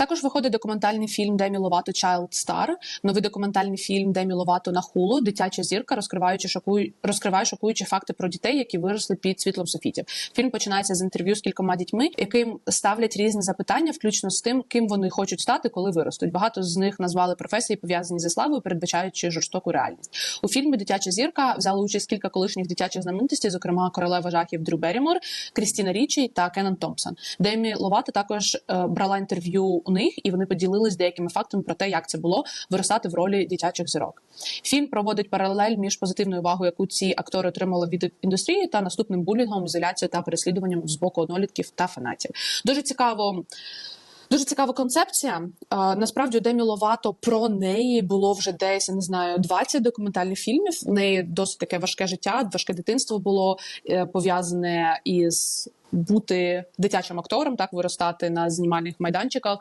Також виходить документальний фільм Демі Ловато Child Star, новий документальний фільм Демі Ловато на хулу, дитяча зірка, розкриваючи шокую, розкриває шокуючі факти про дітей, які виросли під світлом софітів. Фільм починається з інтерв'ю з кількома дітьми, яким ставлять різні запитання, включно з тим, ким вони хочуть стати, коли виростуть. Багато з них назвали професії пов'язані зі славою, передбачаючи жорстоку реальність. У фільмі Дитяча зірка взяли участь кілька колишніх дитячих знаменитостей, зокрема королева жахів Дрю Беррімор, Крістіна Річі та Кеннон Томпсон. Демі Ловато також е, брала інтерв'ю у них, і вони поділились деякими фактами про те, як це було виростати в ролі дитячих зірок. Фільм проводить паралель між позитивною увагою, яку ці актори отримали від індустрії, та наступним булінгом, ізоляцією та переслідуванням з боку однолітків та фанатів. Дуже цікаво. Дуже цікава концепція. Насправді Демі Ловато про неї було вже десь я не знаю 20 документальних фільмів. У неї досить таке важке життя, важке дитинство було е, пов'язане із бути дитячим актором, так виростати на знімальних майданчиках.